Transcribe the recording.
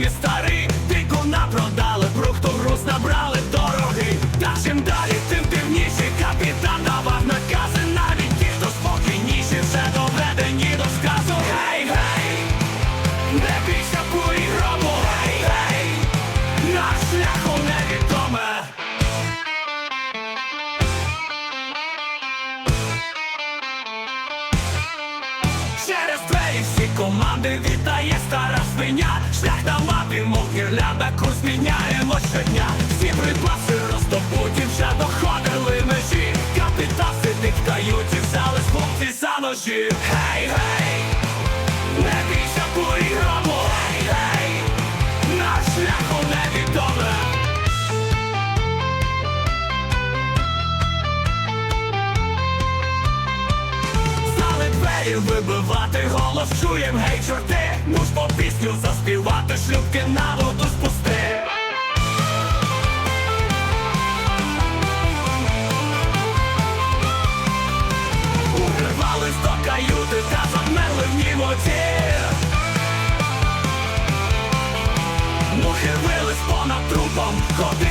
є старий, дикуна продали, брухту груз набрали дорогий. Та чим далі, тим дивніші капітан давав накази, навіть ті, хто спокійніші, все доведені до сказу. Гей, гей, не бійся бурі грому, гей, гей, наш шляху невідоме. Команди вітає стара свиня. Шлях на мапі, мов гірляда, курс міняємо щодня. Всі припаси роздобуті вже доходили межі. Капітаси диктають і взяли хлопці за ножі. Гей, гей, Стали вибивати, голос чуєм, гей, чорти! Ну ж по пісню заспівати, шлюбки на воду спусти. Урвались до каюти та замерли в німоті. Мухи вились понад трупом, чолі